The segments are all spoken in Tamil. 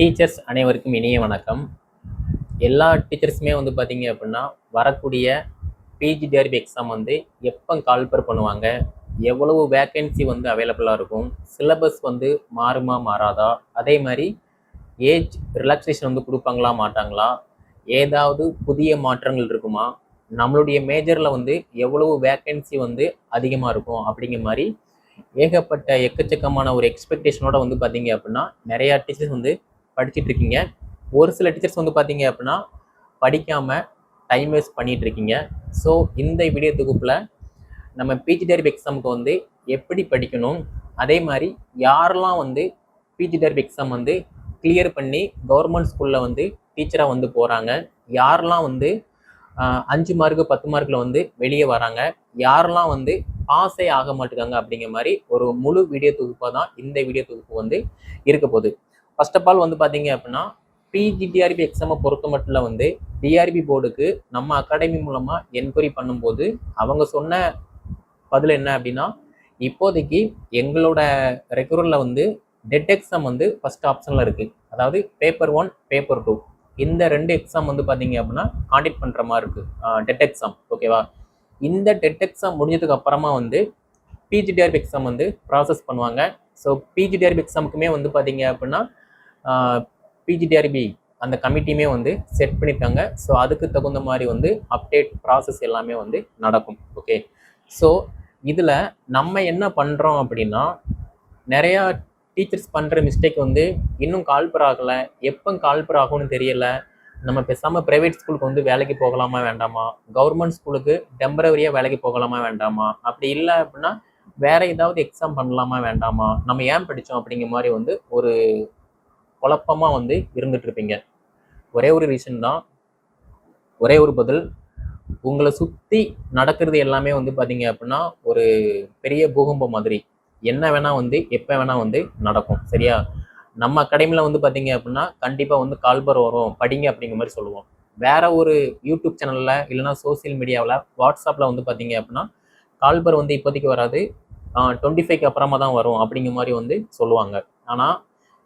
டீச்சர்ஸ் அனைவருக்கும் இனிய வணக்கம். எல்லா டீச்சர்ஸுமே வந்து பார்த்தீங்க அப்படின்னா வரக்கூடிய பிஜிடிஆர்பி எக்ஸாம் வந்து எப்போ கால்பர் பண்ணுவாங்க? எவ்வளவு வேக்கன்சி வந்து அவைலபிளாக இருக்கும்? சிலபஸ் வந்து மாறுமா மாறாதா? அதே மாதிரி ஏஜ் ரிலாக்ஸேஷன் வந்து கொடுப்பாங்களா மாட்டாங்களா? ஏதாவது புதிய மாற்றங்கள் இருக்குமா? நம்மளுடைய மேஜரில் வந்து எவ்வளவு வேக்கன்சி வந்து அதிகமாக இருக்கும்? அப்படிங்கிற மாதிரி ஏகப்பட்ட எக்கச்சக்கமான ஒரு எக்ஸ்பெக்டேஷனோட வந்து பார்த்தீங்க அப்படின்னா நிறையா டீச்சர்ஸ் வந்து படிச்சுட்டு இருக்கீங்க ஒரு சில டீச்சர்ஸ் வந்து பார்த்தீங்க அப்படின்னா படிக்காமல் டைம் வேஸ்ட் பண்ணிட்டு இருக்கீங்க ஸோ இந்த வீடியோ தொகுப்பில் நம்ம பிஜி பிஜிடிஆர்பி எக்ஸாமுக்கு வந்து எப்படி படிக்கணும்? அதே மாதிரி யாரெல்லாம் வந்து பிஜிடிஆர்பி எக்ஸாம் வந்து கிளியர் பண்ணி கவர்மெண்ட் ஸ்கூலில் வந்து டீச்சராக வந்து போகிறாங்க யாரெல்லாம் வந்து அஞ்சு மார்க்கு பத்து மார்க்கில் வந்து வெளியே வராங்க? யாரெல்லாம் வந்து பாஸே ஆக மாட்டேங்காங்க அப்படிங்கிற மாதிரி ஒரு முழு வீடியோ தொகுப்பாக தான் இந்த வீடியோ தொகுப்பு வந்து இருக்க போகுது. ஃபர்ஸ்ட் ஆஃப் ஆல் வந்து பார்த்தீங்க அப்படின்னா பிஜிடிஆர்பி எக்ஸாமை பொறுத்த மட்டும் வந்து டிஆர்பி போர்டுக்கு நம்ம அகாடமி மூலமாக என்கொயரி பண்ணும்போது அவங்க சொன்ன பதில் என்ன அப்படின்னா இப்போதைக்கு எங்களோட ரெகுலரில் வந்து டெட் எக்ஸாம் வந்து ஃபர்ஸ்ட் ஆப்ஷனில் இருக்குது அதாவது பேப்பர் ஒன் பேப்பர் டூ இந்த ரெண்டு எக்ஸாம் வந்து பார்த்தீங்க அப்படின்னா காண்டக்ட் பண்ணுற மாதிரி இருக்குது டெட் எக்ஸாம் ஓகேவா இந்த டெட் எக்ஸாம் முடிஞ்சதுக்கு அப்புறமா வந்து பிஜிடிஆர்பி எக்ஸாம் வந்து ப்ராசஸ் பண்ணுவாங்க. ஸோ பிஜிடிஆர்பி எக்ஸாமுக்குமே வந்து பார்த்தீங்க அப்படின்னா பிஜிடிஆர்பி அந்த கமிட்டியுமே வந்து செட் பண்ணியிருக்காங்க ஸோ அதுக்கு தகுந்த மாதிரி வந்து அப்டேட் ப்ராசஸ் எல்லாமே வந்து நடக்கும். ஓகே ஸோ இதில் நம்ம என்ன பண்ணுறோம் அப்படின்னா நிறையா டீச்சர்ஸ் பண்ணுற மிஸ்டேக் வந்து இன்னும் கால்பர் ஆகலை. எப்போ கால்பர் ஆகும்னு தெரியலை. நம்ம பேசாமல் ப்ரைவேட் ஸ்கூலுக்கு வந்து வேலைக்கு போகலாமா வேண்டாமா? கவர்மெண்ட் ஸ்கூலுக்கு டெம்பரவரியாக வேலைக்கு போகலாமா வேண்டாமா? அப்படி இல்லை அப்படின்னா வேற ஏதாவது எக்ஸாம் பண்ணலாமா வேண்டாமா? நம்ம ஏன் படித்தோம் அப்படிங்கிற மாதிரி வந்து ஒரு குழப்பமாக வந்து இருந்துட்டு இருப்பீங்க ஒரே ஒரு ரீசன் தான் ஒரே ஒரு பதில். உங்களை சுற்றி நடக்கிறது எல்லாமே வந்து பார்த்தீங்க அப்படின்னா ஒரு பெரிய பூகம்பம் மாதிரி. என்ன வேணால் வந்து எப்போ வேணால் வந்து நடக்கும் சரியா? நம்ம அகாடமியில் வந்து பார்த்தீங்க அப்படின்னா கண்டிப்பாக வந்து கால்பர் வரும் படிங்க அப்படிங்கிற மாதிரி சொல்லுவோம். வேற ஒரு யூடியூப் சேனலில் இல்லைன்னா சோஷியல் மீடியாவில் வாட்ஸ்அப்பில் வந்து பார்த்தீங்க அப்படின்னா கால்பர் வந்து இப்போதைக்கு வராது. டுவெண்ட்டி ஃபைவ்க்கு அப்புறமா தான் வரும் அப்படிங்கிற மாதிரி வந்து சொல்லுவாங்க. ஆனால்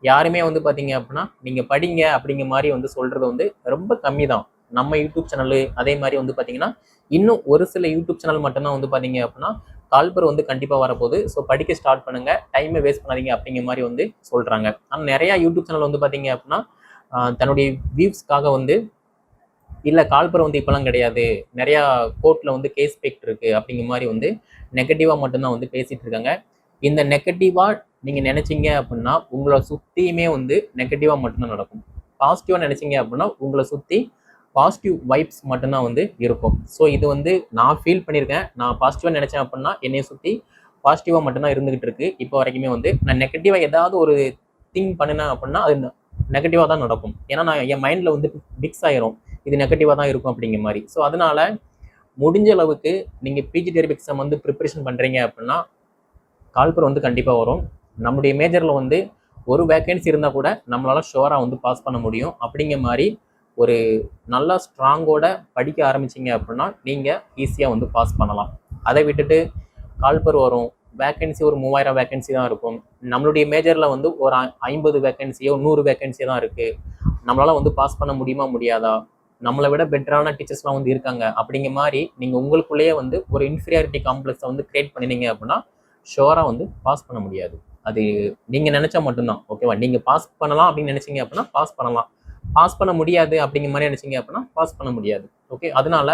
யாருமே வந்து பார்த்தீங்க அப்படின்னா நீங்கள் படிங்க அப்படிங்கிற மாதிரி வந்து சொல்கிறது வந்து ரொம்ப கம்மி தான் நம்ம யூடியூப் சேனலு அதே மாதிரி வந்து பார்த்தீங்கன்னா இன்னும் ஒரு சில யூடியூப் சேனல் மட்டும்தான் வந்து பார்த்தீங்க அப்படின்னா கால்பர் வந்து கண்டிப்பாக வரப்போகுது. ஸோ படிக்க ஸ்டார்ட் பண்ணுங்க. டைமை வேஸ்ட் பண்ணாதீங்க அப்படிங்கிற மாதிரி வந்து சொல்கிறாங்க ஆனால் நிறையா யூடியூப் சேனல் வந்து பார்த்தீங்க அப்படின்னா தன்னுடைய வியூஸ்க்காக வந்து இல்லை கால்பர் வந்து இப்போலாம் கிடையாது. நிறையா கோர்ட்டில் வந்து கேஸ் பேக்ட் இருக்குது அப்படிங்கிற மாதிரி வந்து நெகட்டிவாக மட்டும்தான் வந்து பேசிகிட்டு இருக்காங்க. இந்த நெகட்டிவாக நீங்கள் நினச்சிங்க அப்படின்னா உங்களை சுற்றியுமே வந்து நெகட்டிவாக மட்டும்தான் நடக்கும். பாசிட்டிவாக நினச்சிங்க அப்படின்னா உங்களை சுற்றி பாசிட்டிவ் வைப்ஸ் மட்டும்தான் வந்து இருக்கும். ஸோ இது வந்து நான் ஃபீல் பண்ணியிருக்கேன். நான் பாசிட்டிவாக நினச்சேன் அப்படின்னா என்னையை சுற்றி பாசிட்டிவாக மட்டும்தான் இருந்துகிட்டு இருக்கு. இப்போ வரைக்குமே வந்து நான் நெகட்டிவாக ஏதாவது ஒரு திங்க் பண்ணினேன் அப்படின்னா அது நெகட்டிவாக தான் நடக்கும். ஏன்னா நான் என் மைண்டில் வந்து பிக்ஸ் ஆயிரும். இது நெகட்டிவாக தான் இருக்கும் அப்படிங்கிற மாதிரி. ஸோ அதனால் முடிஞ்ச அளவுக்கு நீங்கள் பிஜி டெரிப் எக்ஸாம் வந்து ப்ரிப்பரேஷன் பண்ணுறீங்க அப்படின்னா கால்பர் வந்து கண்டிப்பாக வரும். நம்முடைய மேஜரில் வந்து ஒரு வேக்கன்சி இருந்தால் கூட நம்மளால் ஷோராக வந்து பாஸ் பண்ண முடியும். அப்படிங்கிற மாதிரி ஒரு நல்லா ஸ்ட்ராங்கோட படிக்க ஆரம்பிச்சீங்க அப்படின்னா நீங்கள் ஈஸியாக வந்து பாஸ் பண்ணலாம். அதை விட்டுட்டு கால்பர் வரும். வேக்கன்சி ஒரு மூவாயிரம் வேக்கன்சி தான் இருக்கும். நம்மளுடைய மேஜரில் வந்து ஒரு ஐம்பது வேக்கன்சியோ நூறு வேக்கன்சி தான் இருக்குது நம்மளால் வந்து பாஸ் பண்ண முடியுமா முடியாதா? நம்மளை விட பெட்டரான டீச்சர்ஸ்லாம் வந்து இருக்காங்க. அப்படிங்கிற மாதிரி நீங்கள் உங்களுக்குள்ளேயே வந்து ஒரு இன்ஃபீரியாரிட்டி காம்ப்ளெக்ஸை வந்து கிரியேட் பண்ணினீங்க அப்படின்னா ஷோராக வந்து பாஸ் பண்ண முடியாது. அது நீங்கள் நினச்சா மட்டும்தான் ஓகேவா நீங்கள் பாஸ் பண்ணலாம் அப்படின்னு நினச்சிங்க அப்படின்னா பாஸ் பண்ணலாம். பாஸ் பண்ண முடியாது அப்படிங்கிற மாதிரி நினச்சிங்க அப்படின்னா பாஸ் பண்ண முடியாது ஓகே அதனால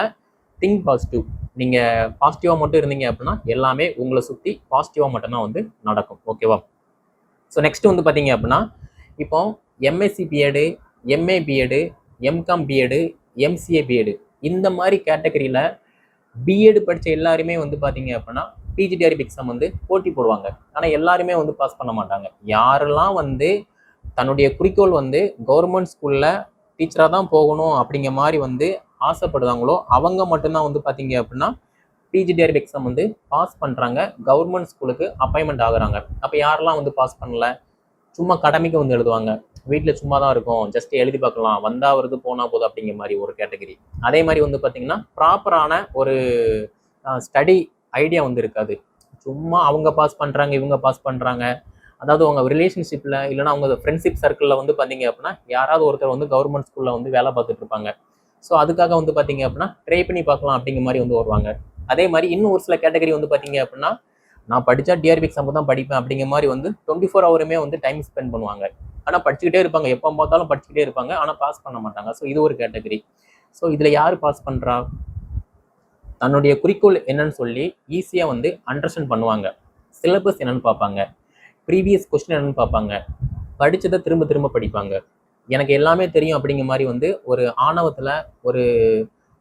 திங்க் பாசிட்டிவ் நீங்கள் பாசிட்டிவாக மட்டும் இருந்தீங்க அப்படின்னா எல்லாமே உங்களை சுற்றி பாசிட்டிவாக மட்டும்தான் வந்து நடக்கும் ஓகேவா ஸோ நெக்ஸ்ட் வந்து பார்த்தீங்க அப்படின்னா இப்போ MSc BEd MA BEd MCom BEd MCA BEd இந்த மாதிரி கேட்டகரியில் பிஎட் படித்த எல்லாருமே வந்து பார்த்தீங்க அப்படின்னா பிஜிடிஆர்பி எக்ஸாம் வந்து போட்டி போடுவாங்க. ஆனால் எல்லாருமே வந்து பாஸ் பண்ண மாட்டாங்க. யாரெல்லாம் வந்து தன்னுடைய குறிக்கோள் வந்து கவர்மெண்ட் ஸ்கூலில் டீச்சராக தான் போகணும் அப்படிங்கிற மாதிரி வந்து ஆசைப்படுறாங்களோ அவங்க மட்டும்தான் வந்து பார்த்தீங்க அப்படின்னா பிஜிடிஆர்பி எக்ஸாம் வந்து பாஸ் பண்ணுறாங்க கவர்மெண்ட் ஸ்கூலுக்கு அப்பாயின்மெண்ட் ஆகுறாங்க. அப்போ யாரெல்லாம் வந்து பாஸ் பண்ணல? சும்மா கடமைக்கு வந்து எழுதுவாங்க. வீட்டில் சும்மா தான் இருக்கும். ஜஸ்ட் எழுதி பார்க்கலாம். வந்தா வருது போனால் போதும் அப்படிங்கிற மாதிரி ஒரு கேட்டகரி அதே மாதிரி வந்து பார்த்தீங்கன்னா ப்ராப்பரான ஒரு ஸ்டடி ஐடியா வந்து இருக்காது. சும்மா அவங்க பாஸ் பண்ணுறாங்க இவங்க பாஸ் பண்ணுறாங்க அதாவது அவங்க ரிலேஷன்ஷிப்பில் இல்லைன்னா அவங்க ஃப்ரெண்ட்ஷிப் சர்க்கிளில் வந்து பார்த்தீங்க அப்படின்னா யாராவது ஒருத்தர் வந்து கவர்மெண்ட் ஸ்கூலில் வந்து வேலை பார்த்துட்டு இருப்பாங்க. ஸோ அதுக்காக வந்து பார்த்தீங்க அப்படின்னா ட்ரை பண்ணி பார்க்கலாம் அப்படிங்கிற மாதிரி வந்து வருவாங்க. அதே மாதிரி இன்னும் ஒரு சில கேட்டகரி வந்து பார்த்தீங்க அப்படின்னா நான் படித்தா டிஆர்பி எக்ஸாம் தான் படிப்பேன் அப்படிங்கிற மாதிரி வந்து டுவெண்ட்டி ஃபோர் ஹவருமே வந்து டைம் ஸ்பெண்ட் பண்ணுவாங்க. ஆனால் படிச்சுக்கிட்டே இருப்பாங்க. எப்போ பார்த்தாலும் படிச்சுக்கிட்டே இருப்பாங்க. ஆனால் பாஸ் பண்ண மாட்டாங்க. ஸோ இது ஒரு கேட்டகரி ஸோ இதில் யார் பாஸ் பண்ணுறா தன்னுடைய குறிக்கோள் என்னன்னு சொல்லி ஈஸியாக வந்து அண்டர்ஸ்டாண்ட் பண்ணுவாங்க. சிலபஸ் என்னன்னு பார்ப்பாங்க. ப்ரீவியஸ் கொஸ்டின் என்னன்னு பார்ப்பாங்க. படித்ததை திரும்ப திரும்ப படிப்பாங்க. எனக்கு எல்லாமே தெரியும் அப்படிங்கிற மாதிரி வந்து ஒரு ஆணவத்தில் ஒரு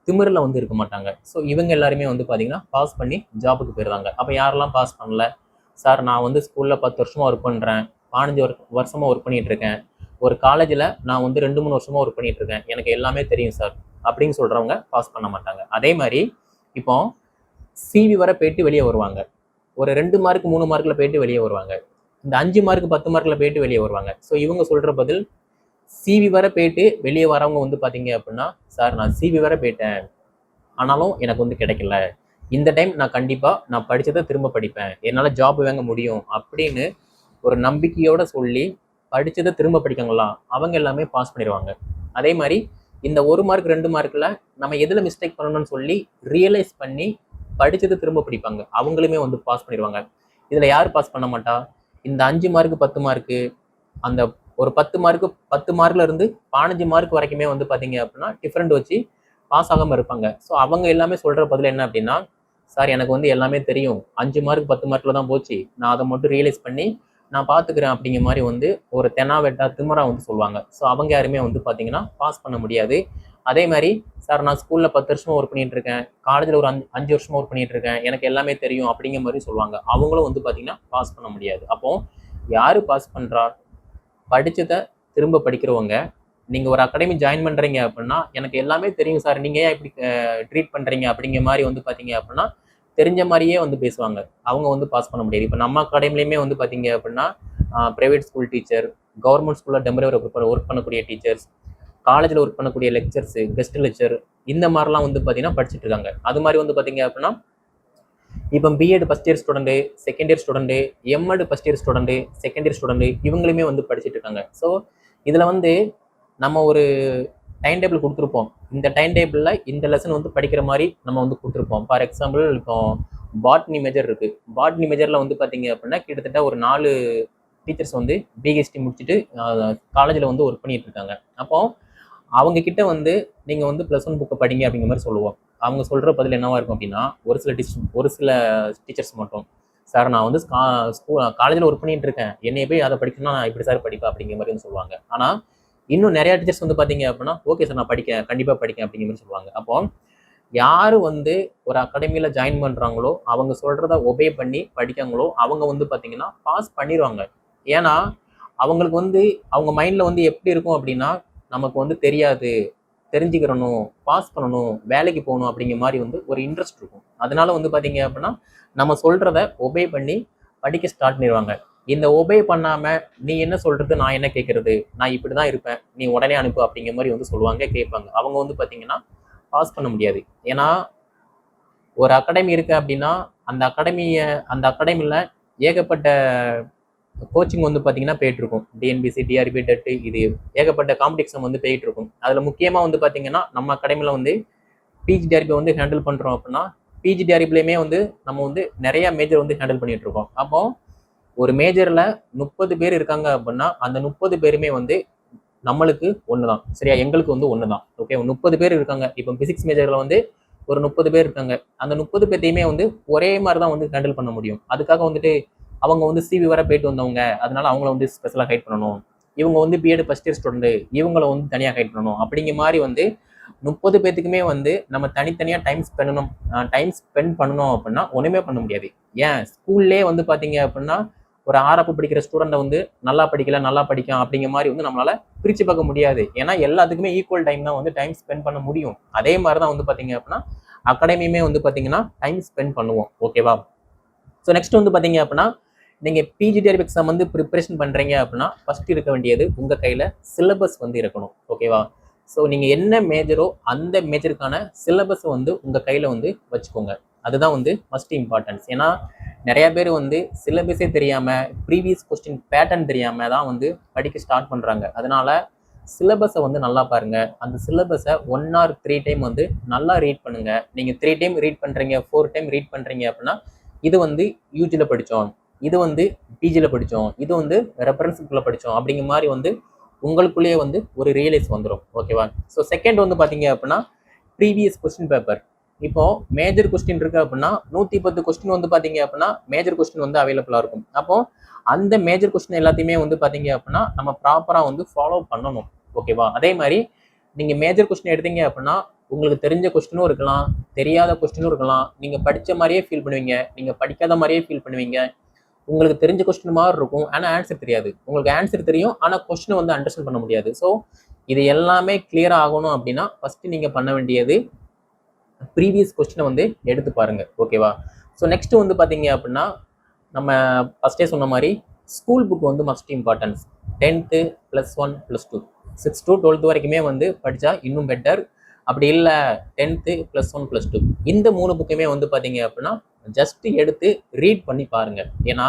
திமிரில் வந்து இருக்க மாட்டாங்க. ஸோ இவங்க எல்லாருமே வந்து பார்த்தீங்கன்னா பாஸ் பண்ணி ஜாபுக்கு போயிடுறாங்க அப்போ யாரெல்லாம் பாஸ் பண்ணல? சார் நான் வந்து ஸ்கூலில் பத்து வருஷமாக ஒர்க் பண்ணுறேன் பதினஞ்சு வரு வருஷமாக ஒர்க் பண்ணிகிட்ருக்கேன் இருக்கேன். ஒரு காலேஜில் நான் வந்து ரெண்டு மூணு வருஷமாக ஒர்க் பண்ணிட்டு இருக்கேன். எனக்கு எல்லாமே தெரியும் சார் அப்படின்னு சொல்கிறவங்க பாஸ் பண்ண மாட்டாங்க. அதே மாதிரி இப்போ சிவி வர போயிட்டு வெளியே வருவாங்க. ஒரு ரெண்டு மார்க் மூணு மார்க்கில் போயிட்டு வெளியே வருவாங்க. இந்த அஞ்சு மார்க் பத்து மார்க்கில் போயிட்டு வெளியே வருவாங்க. ஸோ இவங்க சொல்கிற பதில் சிவி வர போயிட்டு வெளியே வரவங்க வந்து பார்த்தீங்க அப்படின்னா சார் நான் சிவி வர போயிட்டேன். ஆனாலும் எனக்கு வந்து கிடைக்கல. இந்த டைம் நான் கண்டிப்பாக நான் படித்ததை திரும்ப படிப்பேன். என்னால் ஜாப் வாங்க முடியும். அப்படின்னு ஒரு நம்பிக்கையோடு சொல்லி படித்ததை திரும்ப படிக்காங்களா அவங்க எல்லாமே பாஸ் பண்ணிடுவாங்க. அதே மாதிரி இந்த ஒரு மார்க் ரெண்டு மார்க்கில் நம்ம எதில் மிஸ்டேக் பண்ணணும்னு சொல்லி ரியலைஸ் பண்ணி படித்தது திரும்ப படிப்பாங்க. அவங்களுமே வந்து பாஸ் பண்ணிடுவாங்க. இதில் யார் பாஸ் பண்ண மாட்டா? இந்த அஞ்சு மார்க்கு பத்து மார்க்கு அந்த ஒரு பத்து மார்க்கு பத்து மார்க்ல இருந்து பதினஞ்சு மார்க் வரைக்குமே வந்து பார்த்தீங்க அப்படின்னா டிஃப்ரெண்ட் வச்சு பாஸ் ஆகாமல் இருப்பாங்க. ஸோ அவங்க எல்லாமே சொல்கிற பதில் என்ன அப்படின்னா சார் எனக்கு வந்து எல்லாமே தெரியும். அஞ்சு மார்க் பத்து மார்க்கில் தான் போச்சு. நான் அதை மட்டும் ரியலைஸ் பண்ணி நான் பார்த்துக்கிறேன் அப்படிங்கிற மாதிரி வந்து ஒரு தென்னாவெட்டா திமரா வந்து சொல்லுவாங்க. ஸோ அவங்க யாருமே வந்து பார்த்தீங்கன்னா பாஸ் பண்ண முடியாது. அதே மாதிரி சார் நான் ஸ்கூலில் பத்து வருஷமாக ஒர்க் பண்ணிகிட்டு இருக்கேன். காலேஜில் ஒரு அஞ்சு அஞ்சு வருஷமாக ஒர்க் பண்ணிகிட்டு இருக்கேன். எனக்கு எல்லாமே தெரியும். அப்படிங்கிற மாதிரி சொல்லுவாங்க. அவங்களும் வந்து பார்த்தீங்கன்னா பாஸ் பண்ண முடியாது. அப்போ யார் பாஸ் பண்ணுறா படித்ததை திரும்ப படிக்கிறவங்க. நீங்கள் ஒரு அகாடமி ஜாயின் பண்ணுறீங்க அப்படின்னா எனக்கு எல்லாமே தெரியும் சார் நீங்கள் ஏன் இப்படி ட்ரீட் பண்ணுறீங்க அப்படிங்கிற மாதிரி வந்து பார்த்தீங்க அப்படின்னா தெரிஞ்ச மாதிரியே வந்து பேசுவாங்க. அவங்க வந்து பாஸ் பண்ண முடியாது. இப்போ நம்ம அகாடமிலையுமே வந்து பார்த்தீங்க அப்படின்னா ப்ரைவேட் ஸ்கூல் டீச்சர் கவர்மெண்ட் ஸ்கூலில் டெம்பரவரி ஒர்க் பண்ணக்கூடிய டீச்சர்ஸ் காலேஜில் ஒர்க் பண்ணக்கூடிய லெக்சர்ஸ் கெஸ்ட் லெக்சர் இந்த மாதிரிலாம் வந்து பார்த்தீங்கன்னா படிச்சுட்டு இருக்காங்க. அது மாதிரி வந்து பார்த்தீங்க அப்படின்னா இப்போ BEd first year student second year student MEd first year student second year student இவங்களுமே வந்து படிச்சுட்டு இருக்காங்க. ஸோ இதில் வந்து நம்ம ஒரு டைம் டேபிள் கொடுத்துருப்போம். இந்த டைம் டேபிளில் இந்த லெசன் வந்து படிக்கிற மாதிரி நம்ம வந்து கொடுத்துருப்போம். ஃபார் எக்ஸாம்பிள் இப்போ பாட்னி மெஜர் இருக்குது பாட்னி மெஜரில் வந்து பார்த்தீங்க அப்படின்னா கிட்டத்தட்ட ஒரு நாலு டீச்சர்ஸ் வந்து பிஹெச்டி முடிச்சுட்டு காலேஜில் வந்து ஒர்க் பண்ணிட்டு இருக்காங்க. அப்போ அவங்க கிட்ட வந்து நீங்கள் வந்து ப்ளஸ் ஒன் புக்கை படிங்க அப்படிங்கிற மாதிரி சொல்லுவோம். அவங்க சொல்கிற பதில் என்னவா இருக்கும் அப்படின்னா ஒரு சில டீச்சர் ஒரு சில டீச்சர்ஸ் மட்டும் சார் நான் வந்து ஸ்கூல் காலேஜில் ஒர்க் பண்ணிட்டு இருக்கேன். என்னைய போய் அதை படிக்கணும்னா நான் இப்படி சார் படிப்பேன் அப்படிங்கிற மாதிரி வந்து சொல்லுவாங்க. ஆனால் இன்னும் நிறைய டீச்சர்ஸ் வந்து பார்த்தீங்க அப்படின்னா ஓகே சார் நான் படிக்க கண்டிப்பாக படிக்க அப்படிங்கிற மாதிரி சொல்லுவாங்க. அப்போ யார் வந்து ஒரு அகாடமியில் ஜாயின் பண்ணுறாங்களோ அவங்க சொல்கிறத ஒபே பண்ணி படிக்காங்களோ அவங்க வந்து பார்த்தீங்கன்னா பாஸ் பண்ணிடுவாங்க ஏன்னா அவங்களுக்கு வந்து அவங்க மைண்டில் வந்து எப்படி இருக்கும் அப்படின்னா நமக்கு வந்து தெரியாது தெரிஞ்சுக்கிறணும் பாஸ் பண்ணணும் வேலைக்கு போகணும் அப்படிங்கிற மாதிரி வந்து ஒரு இன்ட்ரெஸ்ட் இருக்கும். அதனால வந்து பார்த்தீங்க அப்படின்னா நம்ம சொல்கிறத ஒபே பண்ணி படிக்க ஸ்டார்ட் பண்ணிடுவாங்க இந்த ஒபே பண்ணாமல் நீ என்ன சொல்கிறது நான் என்ன கேட்குறது நான் இப்படி தான் இருப்பேன் நீ உடனே அனுப்பு அப்படிங்கிற மாதிரி வந்து சொல்லுவாங்க கேட்பாங்க. அவங்க வந்து பார்த்தீங்கன்னா பாஸ் பண்ண முடியாது. ஏன்னா ஒரு அகாடமி இருக்கு அப்படின்னா அந்த அகாடமியை அந்த அகாடமியில் ஏகப்பட்ட கோச்சிங் வந்து பார்த்தீங்கன்னா போயிட்டுருக்கும். டிஎன்பிசி டிஆர்பி டெட்டு இது ஏகப்பட்ட காம்படிஷன் வந்து போயிட்டுருக்கும். அதில் முக்கியமாக வந்து பார்த்தீங்கன்னா நம்ம அகாடமியில் வந்து பிஜி டிஆர்பி வந்து ஹேண்டில் பண்ணுறோம் அப்படின்னா பிஜிடிஆர்பிலையுமே வந்து நம்ம வந்து நிறைய மேஜர் வந்து ஹேண்டில் பண்ணிட்டு இருக்கோம் அப்போ ஒரு மேஜரில் முப்பது பேர் இருக்காங்க அப்படின்னா அந்த முப்பது பேருமே வந்து நம்மளுக்கு ஒன்று தான் சரியா? எங்களுக்கு வந்து ஒன்று தான் ஓகே முப்பது பேர் இருக்காங்க. இப்போ பிசிக்ஸ் மேஜரில் வந்து ஒரு முப்பது பேர் இருக்காங்க. அந்த முப்பது பேர்த்தையுமே வந்து ஒரே மாதிரி தான் வந்து ஹேண்டில் பண்ண முடியும். அதுக்காக வந்துட்டு அவங்க வந்து சிவி வர போயிட்டு வந்தவங்க அதனால அவங்கள வந்து ஸ்பெஷலாக ஹைட் பண்ணணும். இவங்க வந்து பிஎட் ஃபஸ்ட் இயர் ஸ்டூடெண்ட் இவங்கள வந்து தனியாக ஹைட் பண்ணணும். அப்படிங்கிற மாதிரி வந்து முப்பது பேத்துக்குமே வந்து நம்ம தனித்தனியாக டைம் ஸ்பெண்டணும் டைம் ஸ்பெண்ட் பண்ணணும் அப்படின்னா ஒன்றுமே பண்ண முடியாது. ஏன்? ஸ்கூல்லே வந்து பார்த்தீங்க அப்படின்னா ஒரு ஆறப்பு படிக்கிற ஸ்டூடெண்ட்டை வந்து நல்லா படிக்கல நல்லா படிக்கும் அப்படிங்கிற மாதிரி வந்து நம்மளால பிரித்து பார்க்க முடியாது. ஏன்னா எல்லாத்துக்குமே ஈக்குவல் டைம் தான் வந்து டைம் ஸ்பெண்ட் பண்ண முடியும். அதே மாதிரி தான் வந்து பார்த்தீங்க அப்படின்னா அகாடமியுமே வந்து பார்த்தீங்கன்னா டைம் ஸ்பெண்ட் பண்ணுவோம். ஓகேவா ஸோ நெக்ஸ்ட் வந்து பார்த்தீங்க அப்படின்னா நீங்கள் பிஜிடிஆர்பி எக்ஸாம் வந்து ப்ரிப்பரேஷன் பண்ணுறீங்க அப்படின்னா ஃபஸ்ட் இருக்க வேண்டியது உங்கள் கையில் சிலபஸ் வந்து இருக்கணும். ஓகேவா ஸோ நீங்கள் என்ன மேஜரோ அந்த மேஜருக்கான சிலபஸை வந்து உங்கள் கையில் வந்து வச்சுக்கோங்க. அதுதான் வந்து மஸ்ட் இம்பார்ட்டன்ஸ் ஏன்னா நிறைய பேர் வந்து சிலபஸே தெரியாமல் ப்ரீவியஸ் கொஸ்டின் பேட்டர்ன் தெரியாமல் தான் வந்து படிக்க ஸ்டார்ட் பண்ணுறாங்க அதனால சிலபஸை வந்து நல்லா பாருங்க. அந்த சிலபஸை ஒன் ஆர் த்ரீ டைம் வந்து நல்லா ரீட் பண்ணுங்க. நீங்கள் த்ரீ டைம் ரீட் பண்ணுறீங்க ஃபோர் டைம் ரீட் பண்ணுறீங்க அப்படின்னா இது வந்து யூஜியில் படித்தோம் இது வந்து பிஜியில் படித்தோம் இது வந்து ரெஃபரன்ஸ் புக்கில் படித்தோம் அப்படிங்கிற மாதிரி வந்து உங்களுக்குள்ளேயே வந்து ஒரு ரியலைஸ் வந்துடும் ஓகேவா ஸோ செகண்ட் வந்து பார்த்தீங்க அப்படின்னா ப்ரீவியஸ் கொஸ்டின் பேப்பர் இப்போ மேஜர் கொஸ்டின் இருக்கு அப்படின்னா நூற்றி பத்து கொஸ்டின் வந்து பார்த்தீங்க அப்படின்னா மேஜர் கொஸ்டின் வந்து அவைலபிளாக இருக்கும். அப்போ அந்த மேஜர் கொஸ்டின் எல்லாத்தையுமே வந்து பார்த்தீங்க அப்படின்னா நம்ம ப்ராப்பராக வந்து ஃபாலோ பண்ணணும். ஓகேவா அதே மாதிரி நீங்கள் மேஜர் கொஸ்டின் எடுத்தீங்க அப்படின்னா உங்களுக்கு தெரிஞ்ச கொஸ்டினும் இருக்கலாம் தெரியாத கொஸ்டினும் இருக்கலாம். நீங்கள் படித்த மாதிரியே ஃபீல் பண்ணுவீங்க. நீங்கள் படிக்காத மாதிரியே ஃபீல் பண்ணுவீங்க. உங்களுக்கு தெரிஞ்ச கொஸ்டின் மாதிரி இருக்கும். ஆனால் ஆன்சர் தெரியாது. உங்களுக்கு ஆன்சர் தெரியும். ஆனால் கொஸ்டினை வந்து அண்டர்ஸ்டாண்ட் பண்ண முடியாது. ஸோ இது எல்லாமே கிளியர் ஆகணும் அப்படின்னா ஃபஸ்ட்டு நீங்கள் பண்ண வேண்டியது ப்ரீவியஸ் கொஸ்டினை வந்து எடுத்து பாருங்கள் ஓகேவா ஸோ நெக்ஸ்ட்டு வந்து பார்த்தீங்க அப்படின்னா நம்ம ஃபஸ்ட்டே சொன்ன மாதிரி ஸ்கூல் புக் வந்து must importance tenth plus one plus two six two twelfth வரைக்குமே வந்து படித்தா இன்னும் பெட்டர் அப்படி இல்லை tenth plus one plus two இந்த மூணு புக்குமே வந்து பார்த்தீங்க அப்படின்னா ஜஸ்ட் எடுத்து ரீட் பண்ணி பாருங்கள் ஏன்னா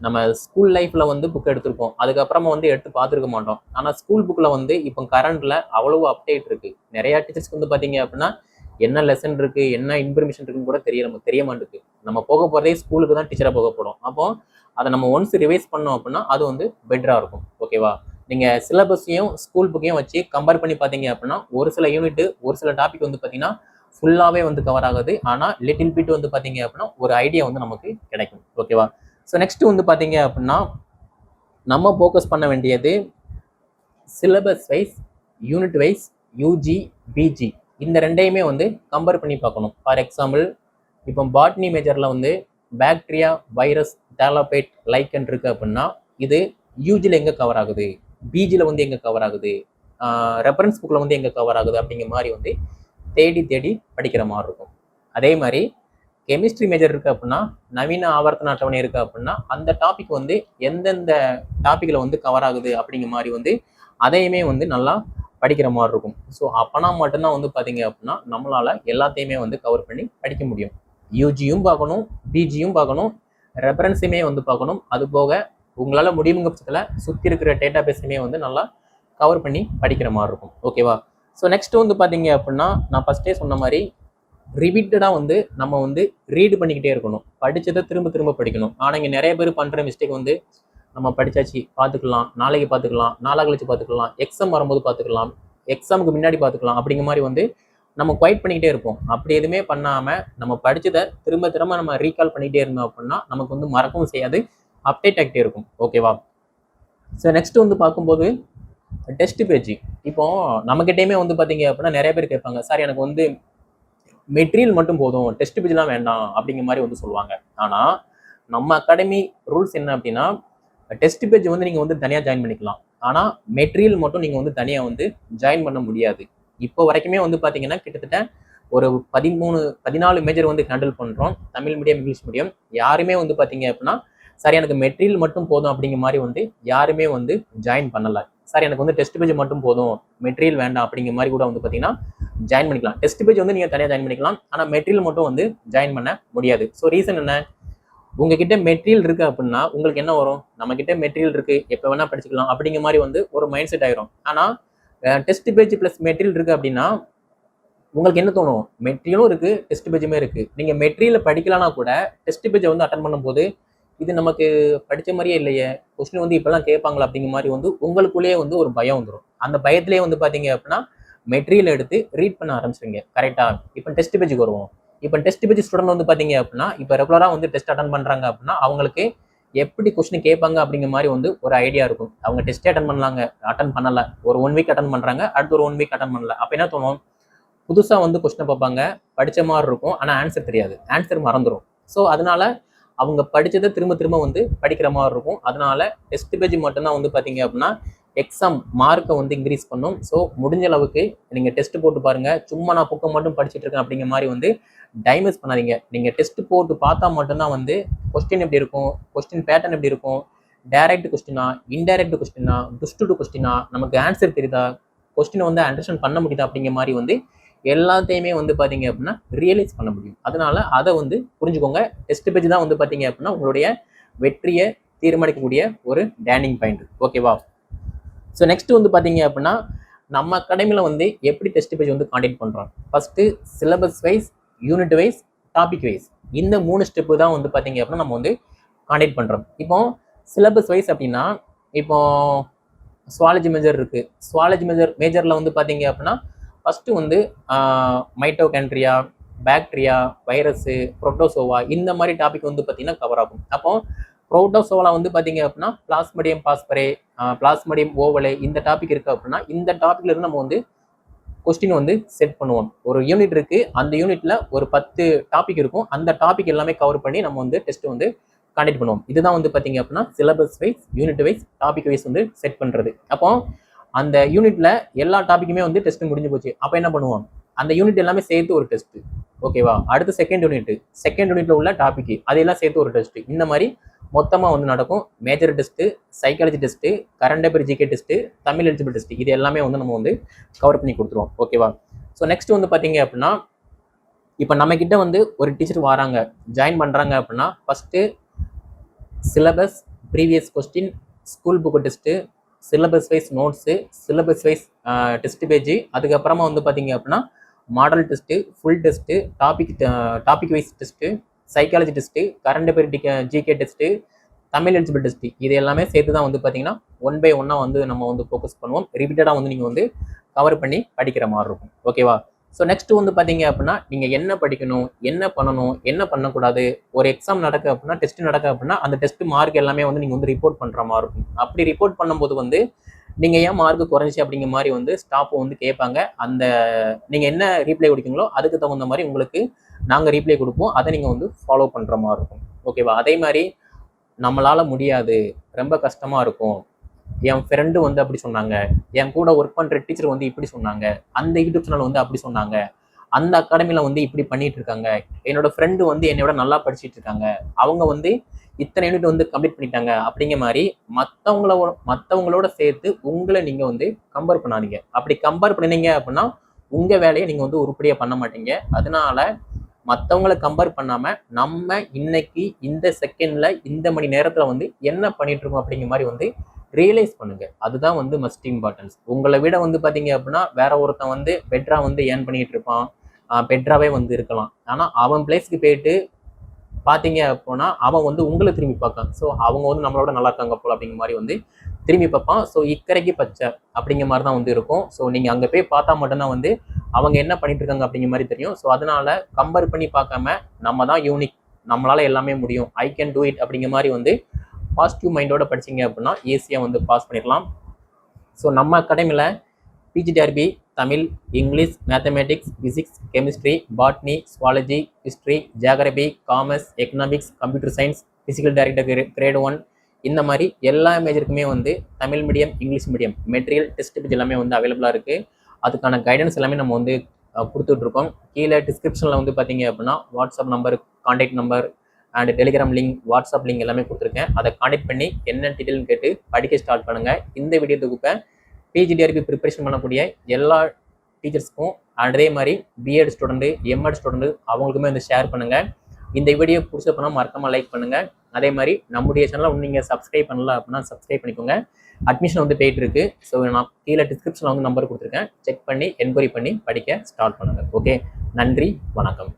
நம்ம ஸ்கூல் லைஃப்பில் வந்து புக் எடுத்திருப்போம் அதுக்கப்புறமா வந்து எடுத்து பார்த்துருக்க மாட்டோம். ஆனால் ஸ்கூல் புக்கில் வந்து இப்போ கரண்ட்டில் அவ்வளவு அப்டேட் இருக்குது நிறையா டீச்சர்ஸ்க்கு வந்து பார்த்தீங்க அப்படின்னா என்ன லெசன் இருக்குது என்ன இன்ஃபர்மேஷன் இருக்குன்னு கூட தெரிய நமக்கு தெரிய மாட்டேங்குது. நம்ம போக போகிறதே ஸ்கூலுக்கு தான் டீச்சராக போக போகிறோம் அப்போ அதை நம்ம ஒன்ஸ் ரிவைஸ் பண்ணோம் அப்படின்னா அது வந்து பெட்டராக இருக்கும். ஓகேவா நீங்கள் சிலபஸையும் ஸ்கூல் புக்கையும் வச்சு கம்பேர் பண்ணி பார்த்தீங்க அப்படின்னா ஒரு சில யூனிட் ஒரு சில டாபிக் வந்து பார்த்தீங்கன்னா ஃபுல்லாகவே வந்து கவர் ஆகுது. ஆனால் லிட்டில் பிட் வந்து பார்த்தீங்க அப்படின்னா ஒரு ஐடியா வந்து நமக்கு கிடைக்கும். ஓகேவா ஸோ நெக்ஸ்ட்டு வந்து பார்த்தீங்க அப்படின்னா நம்ம ஃபோக்கஸ் பண்ண வேண்டியது syllabus wise unit wise UG PG இந்த ரெண்டையுமே வந்து கம்பேர் பண்ணி பார்க்கணும். ஃபார் எக்ஸாம்பிள் இப்போ பாட்னி மேஜரில் வந்து பாக்டீரியா வைரஸ் டேலோபேட் லைக்கன் இருக்கு அப்படின்னா இது யூஜியில் எங்கே கவர் ஆகுது? பிஜியில் வந்து எங்கே கவர் ஆகுது? ரெஃபரன்ஸ் புக்கில் வந்து எங்கே கவர் ஆகுது? அப்படிங்கிற மாதிரி வந்து தேடி தேடி படிக்கிற மாதிரி இருக்கும். அதே மாதிரி கெமிஸ்ட்ரி மேஜர் இருக்குது அப்படின்னா நவீன ஆவர்த்தன அட்டவணை இருக்குது அப்படின்னா அந்த டாபிக் வந்து எந்தெந்த டாப்பிக்கில் வந்து கவர் ஆகுது அப்படிங்கிற மாதிரி வந்து அதையுமே வந்து நல்லா படிக்கிற மாதிரி இருக்கும். ஸோ அப்போனா மட்டும்தான் வந்து பார்த்தீங்க அப்படின்னா நம்மளால் எல்லாத்தையுமே வந்து கவர் பண்ணி படிக்க முடியும். யூஜியும் பார்க்கணும் பிஜியும் பார்க்கணும் ரெஃபரன்ஸுமே வந்து பார்க்கணும். அது போக உங்களால் முடியுங்க பட்சத்தில் சுற்றி இருக்கிற டேட்டா பேஸுமே வந்து நல்லா கவர் பண்ணி படிக்கிற மாதிரி இருக்கும். ஓகேவா ஸோ நெக்ஸ்ட்டு வந்து பார்த்தீங்க அப்படின்னா நான் ஃபஸ்ட்டே சொன்ன மாதிரி ரிபீட்டடாக வந்து நம்ம வந்து ரீடு பண்ணிக்கிட்டே இருக்கணும். படித்ததை திரும்ப திரும்ப படிக்கணும். ஆனால் இங்கே நிறைய பேர் பண்ணுற மிஸ்டேக் வந்து நம்ம படித்தாச்சு பார்த்துக்கலாம் நாளைக்கு பார்த்துக்கலாம் நாளா கழிச்சு பார்த்துக்கலாம் எக்ஸாம் வரும்போது பார்த்துக்கலாம் எக்ஸாமுக்கு முன்னாடி பார்த்துக்கலாம் அப்படிங்கிற மாதிரி வந்து நம்ம குவைட் பண்ணிக்கிட்டே இருப்போம். அப்படி எதுவுமே பண்ணாமல் நம்ம படித்ததை திரும்ப திரும்ப நம்ம ரீகால் பண்ணிக்கிட்டே இருந்தோம் அப்படின்னா நமக்கு வந்து மறக்கவும் செய்யாது. அப்டேட் ஆகிட்டே இருக்கும். ஓகேவா ஸோ நெக்ஸ்ட் வந்து பார்க்கும்போது டெஸ்ட் பேஜ் இப்போ நம்மக்கிட்டேயுமே வந்து பார்த்தீங்க அப்படின்னா நிறைய பேர் கேட்பாங்க சார் எனக்கு வந்து மெட்டீரியல் மட்டும் போதும். டெஸ்ட் பேஜ்லாம் வேண்டாம். அப்படிங்கிற மாதிரி வந்து சொல்லுவாங்க. ஆனால் நம்ம அகாடமி ரூல்ஸ் என்ன அப்படின்னா டெஸ்ட் பேஜ் வந்து நீங்கள் வந்து தனியாக ஜாயின் பண்ணிக்கலாம். ஆனால் மெட்டீரியல் மட்டும் நீங்கள் வந்து தனியாக வந்து ஜாயின் பண்ண முடியாது. இப்போ வரைக்குமே வந்து பார்த்தீங்கன்னா கிட்டத்தட்ட ஒரு பதிமூணு பதினாலு மேஜர் வந்து ஹேண்டில் பண்ணுறோம் தமிழ் மீடியம் இங்கிலீஷ் மீடியம் யாருமே வந்து பார்த்தீங்க அப்படின்னா சார் எனக்கு மெட்டீரியல் மட்டும் போதும் அப்படிங்கிற மாதிரி வந்து யாருமே வந்து ஜாயின் பண்ணலை. சார் எனக்கு வந்து டெஸ்ட் பேஜ் மட்டும் போதும். மெட்டீரியல் வேண்டாம் அப்படிங்கிற மாதிரி கூட வந்து பார்த்தீங்கன்னா ஜாயின் பண்ணிக்கலாம். டெஸ்ட் பேஜ் வந்து நீங்கள் தனியாக ஜாயின் பண்ணிக்கலாம். ஆனால் மெட்டீரியல் மட்டும் வந்து ஜாயின் பண்ண முடியாது. ஸோ ரீசன் என்ன? உங்ககிட்ட மெட்டீரியல் இருக்கு அப்படின்னா உங்களுக்கு என்ன வரும்? நம்ம கிட்ட மெட்டீரியல் இருக்கு எப்போ வேணா படிச்சுக்கலாம் அப்படிங்கிற மாதிரி வந்து ஒரு மைண்ட் செட் ஆயிரும் ஆனால் டெஸ்ட் பேஜ் ப்ளஸ் மெட்டீரியல் இருக்கு அப்படின்னா உங்களுக்கு என்ன தோணும்? மெட்டீரியலும் இருக்கு டெஸ்ட் பேஜுமே இருக்கு. நீங்க மெட்டீரியல் படிக்கலாம்னா கூட டெஸ்ட் பேஜை வந்து அட்டன் பண்ணும்போது இது நமக்கு படித்த மாதிரியே இல்லையே. கொஸ்டின் வந்து இப்பெல்லாம் கேட்பாங்களா அப்படிங்கிற மாதிரி வந்து உங்களுக்குள்ளேயே வந்து ஒரு பயம் வந்துடும் அந்த பயத்திலேயே வந்து பார்த்தீங்க அப்படின்னா மெட்டீரியல் எடுத்து ரீட் பண்ண ஆரம்பிச்சிருங்க கரெக்டாக இப்போ டெஸ்ட் பேஜுக்கு வருவோம். இப்போ டெஸ்ட் பேஜ் ஸ்டூடெண்ட் வந்து பார்த்தீங்க அப்படின்னா இப்போ ரெகுலராக வந்து டெஸ்ட் அட்டன் பண்ணுறாங்க அப்படின்னா அவங்களுக்கு எப்படி கொஸ்டின் கேட்பாங்க அப்படிங்கிற மாதிரி வந்து ஒரு ஐடியா இருக்கும். அவங்க டெஸ்ட்டே அட்டன் பண்ணலாங்க அட்டன் பண்ணல. ஒரு ஒன் வீக் அட்டன் பண்ணுறாங்க அடுத்து ஒரு ஒன் வீக் அட்டன் பண்ணல. அப்போ என்ன தோணும்? புதுசாக வந்து கொஸ்டினை பார்ப்பாங்க படித்த மாதிரி இருக்கும் ஆனால் ஆன்சர் தெரியாது. ஆன்சர் மறந்துடும் ஸோ அதனால அவங்க படித்ததை திரும்ப திரும்ப வந்து படிக்கிற மாதிரி இருக்கும். அதனால டெஸ்ட் பேஜ் மட்டும்தான் வந்து பார்த்தீங்க அப்படின்னா எக்ஸாம் மார்க்கை வந்து இன்க்ரீஸ் பண்ணும். ஸோ முடிஞ்ச அளவுக்கு நீங்கள் டெஸ்ட் போட்டு பாருங்கள் சும்மா நான் புக்கை மட்டும் படிச்சுட்டு இருக்கேன் அப்படிங்கிற மாதிரி வந்து டைமஸ் பண்ணாதீங்க. நீங்கள் டெஸ்ட் போட்டு பார்த்தா மட்டும்தான் வந்து கொஸ்டின் எப்படி இருக்கும்? கொஸ்டின் பேட்டர்ன் எப்படி இருக்கும்? டைரக்ட் கொஸ்டினா இன்டைரக்ட் கொஸ்டினா டுஸ்ட் டு கொஸ்டினா நமக்கு ஆன்சர் தெரியுதா? கொஸ்டினை வந்து அண்டர்ஸ்டாண்ட் பண்ண முடியுதா அப்படிங்கிற மாதிரி வந்து எல்லாத்தையுமே வந்து பார்த்தீங்க அப்படின்னா ரியலைஸ் பண்ண முடியும். அதனால அதை வந்து புரிஞ்சுக்கோங்க. டெஸ்ட் பேஜ் தான் வந்து பார்த்தீங்க அப்படின்னா உங்களுடைய வெற்றியை தீர்மானிக்கக்கூடிய ஒரு டேனிங் பாயிண்ட் ஓகேவா ஸோ நெக்ஸ்ட் வந்து பார்த்தீங்க அப்படின்னா நம்ம அகாடமியில் வந்து எப்படி டெஸ்ட் பேஜ் வந்து காண்டக்ட் பண்ணுறோம் first syllabus wise unit wise topic wise இந்த மூணு ஸ்டெப்பு தான் வந்து பார்த்தீங்க அப்படின்னா நம்ம வந்து காண்டக்ட் பண்ணுறோம் இப்போ சிலபஸ் வைஸ் அப்படின்னா இப்போ சுவாலஜி மேஜர் இருக்குது சுவாலஜி மேஜர் மேஜரில் வந்து பார்த்தீங்க அப்படின்னா ஃபஸ்ட்டு வந்து மைட்டோகேண்ட்ரியா பாக்டீரியா வைரஸு ப்ரோட்டோசோவா இந்த மாதிரி டாபிக் வந்து பார்த்தீங்கன்னா கவர் ஆகும். அப்போ புரோட்டோசோவா வந்து பார்த்தீங்க அப்படின்னா பிளாஸ்மடியம் பாஸ்பரே பிளாஸ்மடியம் ஓவலே இந்த டாபிக் இருக்குது அப்படின்னா இந்த டாப்பிக்லேருந்து நம்ம வந்து கொஸ்டின் வந்து செட் பண்ணுவோம். ஒரு யூனிட் இருக்கு அந்த யூனிட்ல ஒரு பத்து டாபிக் இருக்கும். அந்த டாபிக் எல்லாமே கவர் பண்ணி நம்ம வந்து டெஸ்ட் வந்து கண்டக்ட் பண்ணுவோம். இதுதான் வந்து பார்த்தீங்க அப்படின்னா syllabus wise unit wise topic wise வந்து செட் பண்ணுறது அப்போ அந்த யூனிட்ல எல்லா டாபிக்குமே வந்து டெஸ்ட் முடிஞ்சு போச்சு. அப்போ என்ன பண்ணுவோம்? அந்த யூனிட் எல்லாமே சேர்த்து ஒரு டெஸ்ட் ஓகேவா அடுத்து செகண்ட் யூனிட் செகண்ட் யூனிட்ல உள்ள டாபிக் அதையெல்லாம் சேர்த்து ஒரு டெஸ்ட் இந்த மாதிரி மொத்தமாக வந்து நடக்கும். Major test psychology test current affair GK test Tamil eligible test இது எல்லாமே வந்து நம்ம வந்து கவர் பண்ணி கொடுத்துருவோம். ஓகேவா ஸோ நெக்ஸ்ட் வந்து பார்த்தீங்க அப்படின்னா இப்போ நம்ம வந்து ஒரு டீச்சர் வராங்க. ஜாயின் பண்ணுறாங்க அப்படின்னா first syllabus previous question school book test syllabus wise notes syllabus wise test page அதுக்கப்புறமா வந்து பார்த்தீங்க அப்படின்னா model test full test topic topic wise test psychology test current affair GK test Tamil eligible test இது எல்லாமே சேர்த்து தான் வந்து பார்த்தீங்கன்னா ஒன் பை ஒன்னாக வந்து நம்ம வந்து ஃபோக்கஸ் பண்ணுவோம். ரிப்பீட்டடாக வந்து நீங்கள் வந்து கவர் பண்ணி படிக்கிற மாதிரி இருக்கும். ஓகேவா ஸோ நெக்ஸ்ட் வந்து பார்த்தீங்க அப்படின்னா நீங்கள் என்ன படிக்கணும் என்ன பண்ணணும் என்ன பண்ணக்கூடாது ஒரு எக்ஸாம் நடக்க அப்படின்னா டெஸ்ட் நடக்க அப்படின்னா அந்த டெஸ்ட் மார்க் எல்லாமே வந்து நீங்கள் வந்து ரிப்போர்ட் பண்ணுற மாதிரி இருக்கும். அப்படி ரிப்போர்ட் பண்ணும்போது வந்து நீங்கள் ஏன் மார்க் குறைஞ்சி அப்படிங்கிற மாதிரி வந்து ஸ்டாஃப் வந்து கேட்பாங்க. அந்த நீங்கள் என்ன ரீப்ளை கொடுக்கீங்களோ அதுக்கு தகுந்த மாதிரி உங்களுக்கு நாங்கள் ரீப்ளை கொடுப்போம். அதை நீங்கள் வந்து ஃபாலோ பண்ணுற மாதிரி இருக்கும். ஓகேவா அதே மாதிரி நம்மளால் முடியாது. ரொம்ப கஷ்டமாக இருக்கும். என் ஃப்ரெண்டு வந்து அப்படி சொன்னாங்க. என் கூட ஒர்க் பண்ணுற டீச்சர் வந்து இப்படி சொன்னாங்க. அந்த யூடியூப் சேனல் வந்து அப்படி சொன்னாங்க. அந்த அகாடமியில் வந்து இப்படி பண்ணிட்டு இருக்காங்க. என்னோட ஃப்ரெண்டு வந்து என்னை விட நல்லா படிச்சுட்டு இருக்காங்க. அவங்க வந்து இத்தனை யூனிட் வந்து கம்ப்ளீட் பண்ணிட்டாங்க அப்படிங்கிற மாதிரி மற்றவங்களோட மற்றவங்களோட சேர்த்து உங்களை நீங்கள் வந்து கம்பேர் பண்ணாதீங்க. அப்படி கம்பேர் பண்ணினீங்க அப்படின்னா உங்கள் வேலையை நீங்கள் வந்து உருப்படியாக பண்ண மாட்டீங்க. அதனால மற்றவங்களை கம்பேர் பண்ணாமல் நம்ம இன்னைக்கு இந்த செகண்டில் இந்த மணி நேரத்தில் வந்து என்ன பண்ணிட்டு இருக்கோம் அப்படிங்கிற மாதிரி வந்து ரியலைஸ் பண்ணுங்க. அதுதான் வந்து மஸ்ட் இம்பார்ட்டன்ஸ் உங்களை விட வந்து பார்த்தீங்க அப்படின்னா வேற ஒருத்தன் வந்து பெட்ரா வந்து ஏர்ன் பண்ணிட்டு இருப்பான். பெட்ராவே வந்து இருக்கலாம். ஆனால் அவன் பிளேஸ்க்கு போயிட்டு பார்த்தீங்க அப்படின்னா அவன் வந்து உங்களை திரும்பி பார்க்கான். ஸோ அவங்க வந்து நம்மளோட நல்லா இருக்காங்க போல் அப்படிங்கிற மாதிரி வந்து திரும்பி பார்ப்பான். ஸோ இக்கரைக்கு பச்சை அப்படிங்கிற மாதிரி தான் வந்து இருக்கும். ஸோ நீங்கள் அங்கே போய் பார்த்தா மட்டும்தான் வந்து அவங்க என்ன பண்ணிட்டு இருக்காங்க அப்படிங்கிற மாதிரி தெரியும். ஸோ அதனால கம்பேர் பண்ணி பார்க்காம நம்ம தான் யூனிக் நம்மளால எல்லாமே முடியும். ஐ கேன் டூ இட் அப்படிங்கிற மாதிரி வந்து பாசிட்டிவ் மைண்டோட படிச்சீங்க அப்படின்னா ஈஸியாக வந்து பாஸ் பண்ணிடலாம். ஸோ நம்ம அகாடமியில் PGTRB Tamil English mathematics physics chemistry botany zoology history geography commerce economics computer science physical director grade one இந்த மாதிரி எல்லா மேஜருக்குமே வந்து Tamil medium English medium material test page எல்லாமே வந்து அவைலபிளாக இருக்குது அதுக்கான கைடன்ஸ் எல்லாமே நம்ம வந்து கொடுத்துட்ருக்கோம். கீழே டிஸ்கிரிப்ஷனில் வந்து பார்த்தீங்க அப்படின்னா WhatsApp number contact number and Telegram link WhatsApp link எல்லாமே கொடுத்துருக்கேன். அதை கான்டாக்ட் பண்ணி என்ன டீட்டெயில்னு கேட்டு படிக்க ஸ்டார்ட் பண்ணுங்கள் இந்த வீடியோ தொகுப்பை பிஜிடிஆர்பி ப்ரிப்பரேஷன் பண்ணக்கூடிய எல்லா டீச்சர்ஸ்க்கும் அதே மாதிரி பிஎட் ஸ்டூடெண்ட்டு எம்எட் ஸ்டூடெண்ட்டு அவங்களுக்குமே வந்து ஷேர் பண்ணுங்கள் இந்த வீடியோ பிடிச்சப்பனா மறக்காமல் லைக் பண்ணுங்கள் அதே மாதிரி நம்முடைய சேனலை ஒன்று நீங்கள் சப்ஸ்கிரைப் பண்ணல அப்படின்னா சப்ஸ்கிரைப் பண்ணிக்கோங்க. அட்மிஷன் வந்து போயிட்டு இருக்கு. ஸோ நான் கீழே டிஸ்கிரிப்ஷனில் வந்து நம்பர் கொடுத்துருக்கேன். செக் பண்ணி என்கொயரி பண்ணி படிக்க ஸ்டார்ட் பண்ணுங்கள் ஓகே நன்றி வணக்கம்.